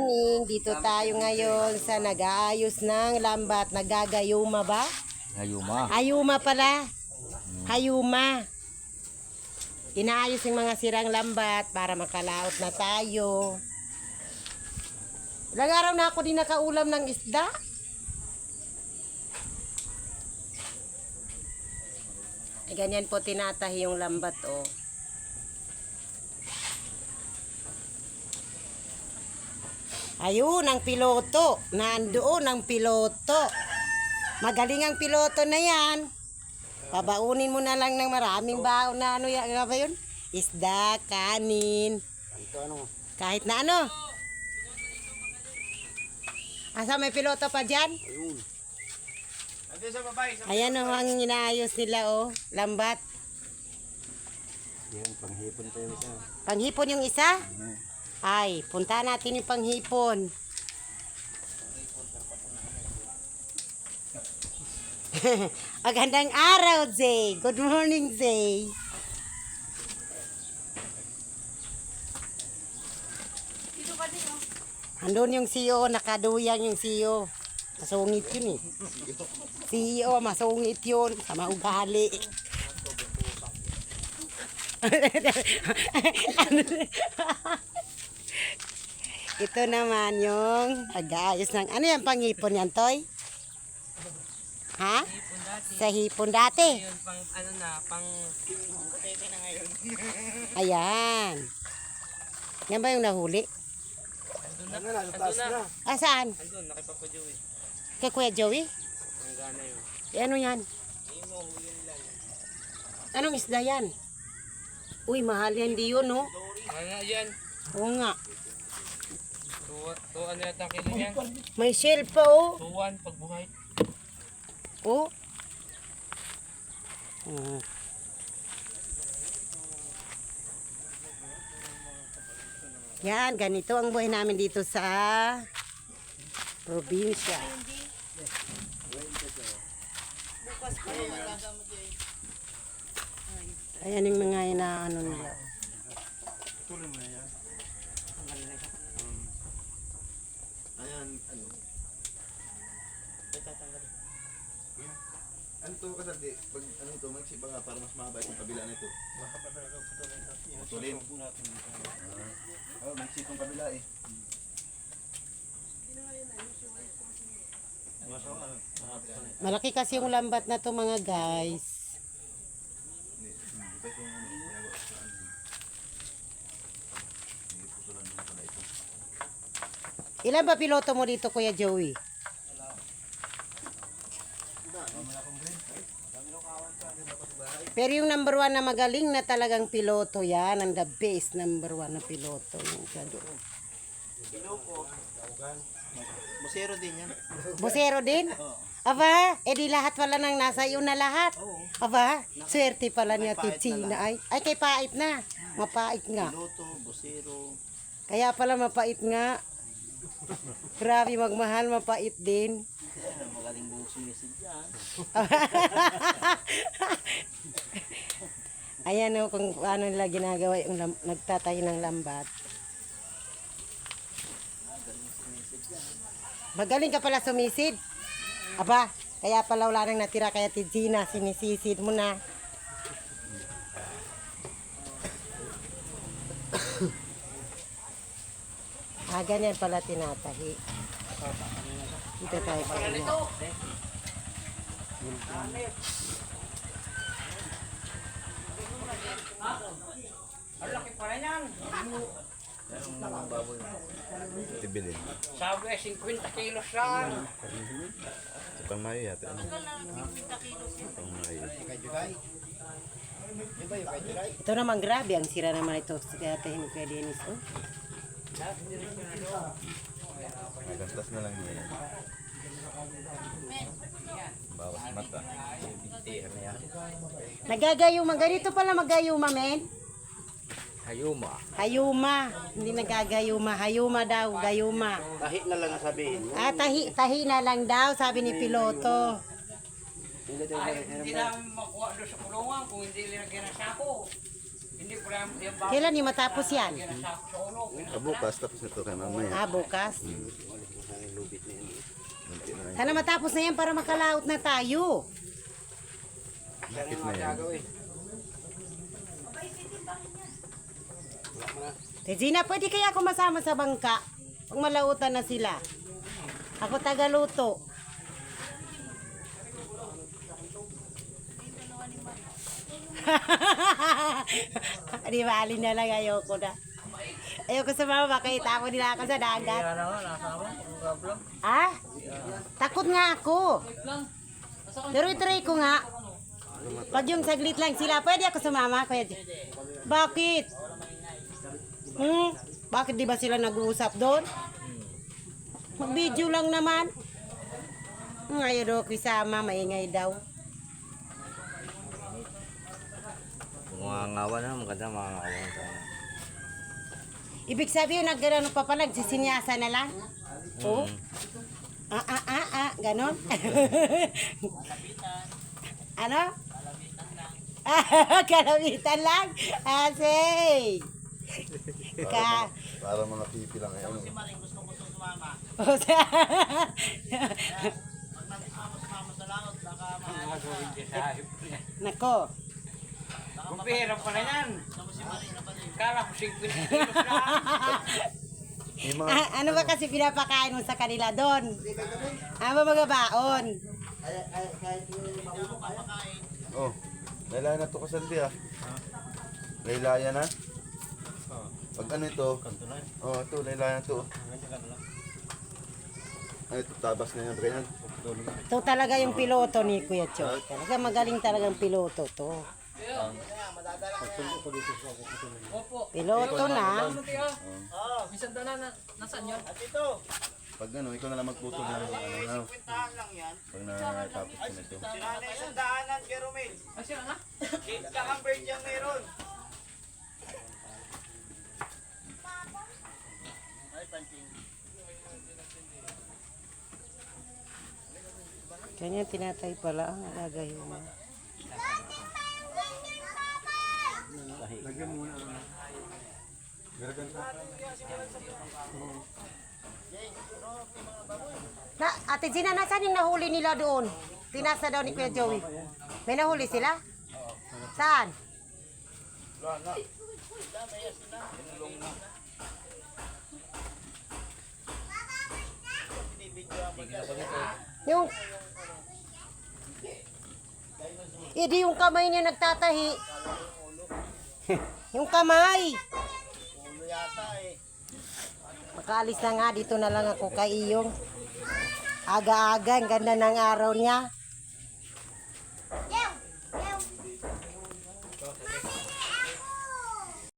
morning. Dito tayo ngayon sa nag-aayos ng lambat. Nagagayuma ba? Hayuma. Ayuma pala. Hayuma. Inaayos yung mga sirang lambat para makalaot na tayo. Ilang araw na ako di nakaulam ng isda. Ay, ganyan po tinatahi yung lambat, oh. Ayun, ang piloto. Nandoon ang piloto. Magaling ang piloto na yan. Pabaunin mo na lang ng maraming baon na ano yan, ano ba yun? Isda, kanin. Kahit na ano. Asa may piloto pa dyan? Ayan o ang inaayos nila oh. Lambat. Yan, panghipon tayo isa. Panghipon yung isa? Ay, punta natin yung panghipon. Magandang araw, Zay. Good morning, Zay. Andun yung CEO, nakaduyang yung CEO. Masungit yun eh. CEO, masungit yun. Sa maugali. Ito naman yung pag-aayos ng... Ano yan, pangipon yan, Toy? Ha? Sa hipon dati. Yun, pang ano na, pang tete na ngayon. Ayan. Yan ba yung nahuli? Andun na, andun na. Ah, saan? Andun, nakipapa Joey. Kay Kuya Joey? Ang gana yun. Eh, ano yan? Anong isda yan? Uy, mahal yan di yun, no? Ano na yan? Oo nga. Tuwa, tuwa ano yata ang kilo yan? May shell pa, oh. Tuwan, pagbuhay. Oh. Mm. Yan, ganito ang buhay namin dito sa probinsya. Ayan yung mga inaano nila. Ayan, ano? Ano to kasandi? Pag ano to, magsipa nga para mas mahaba itong kabila nito. Putulin. Ah, oh, magsip itong kabila eh. Malaki kasi yung lambat na to mga guys. Ilan ba piloto mo dito Kuya Joey? Pero yung number one na magaling na talagang piloto yan, ang the best number one na piloto. Musero din yan. Busero din? Aba, edi lahat pala nang nasa iyo na lahat. Aba, swerte pala niya Titsina. Ay, ay kay pait na. Mapait nga. Loto, busero. Kaya pala mapait nga. Grabe magmahal, mapait din. Magaling busisin yan. Ayan o, kung ano nila ginagawa yung lam- nagtatay ng lambat. Magaling ka pala sumisid. Aba, kaya pala wala nang natira kaya tijina, sinisisid mo na. ah, ganyan pala tinatahi. Dito tayo pa. Ang laki pala yan. Tibilin. Sabi ay 50 kilos yan. Sa pangmayo yata. Ano? Ito naman grabe, ang sira naman ito. Kaya kay Dennis. Oh. Gantas na lang niya. Bawas mata. Nagagayuma. Ganito pala magayuma, men. Hayuma. Hayuma. Hindi nagagayuma. Hayuma daw, gayuma. Tahi na lang sabihin. Ah, tahi, tahi na lang daw, sabi ni piloto. Hindi namin makuha doon sa kulungan kung hindi nilagyan ng sako. Kailan yung matapos yan? Ah, bukas, tapos nito kay mamaya. Ah, bukas. Na lang. Sana matapos na yan para makalaot na tayo. Sakit na yan. Regina, pwede kaya ako masama sa bangka? Pag malautan na sila. Ako tagaluto. Di ba, alin na lang ayoko na. Ayoko sa mama, baka itapon nila ako sa dagat. Ano nga, nasama? Problem. Ah? Takot nga ako. Tuloy-tuloy ko nga. Pag yung saglit lang sila, pwede ako sumama? Pwede. Bakit? Hmm? Bakit di ba sila nag-uusap doon? Mag-video lang naman. Ngayon daw kisama, maingay daw. Mga ngawa na, maganda mga ngawa. Ibig sabihin, naggano'n pa pala, sisinyasa na lang? Oo. Ah, ah, ah, ah, ganon. ano? Ah, Kalabitan lang. Ah, say. Ka. Para mga pipi lang eh. Ano? Nako. Kumpira pa na yan. Kala ko 50 kilos lang. Mga, Ah, ano ba kasi pinapakain mo sa kanila doon? Ano ba mga baon? oh, laylaya na to kasaldi ah. Laylaya na. Pag ano ito? Oh, ito, laylaya na to. Ay, ito, tabas na yan. Ganyan. Ito talaga yung piloto ni Kuya Choy. Talaga magaling talagang piloto to. Piloto na. Oh, minsan na na nasaan yun? Pag ano, ikaw na lang magputol ng ano na. Pag natapos ko na ito. Ay, sila na? Kanya tinatay pala ang alagay mo. Na, ate Gina, nasaan yung nahuli nila doon? Tinasa daw ni Kuya Joey. May nahuli sila? Saan? Yung Eh di yung kamay niya nagtatahi. yung kamay. Makaalis na nga, dito na lang ako kay Iyong. Aga-aga, ang ganda ng araw niya.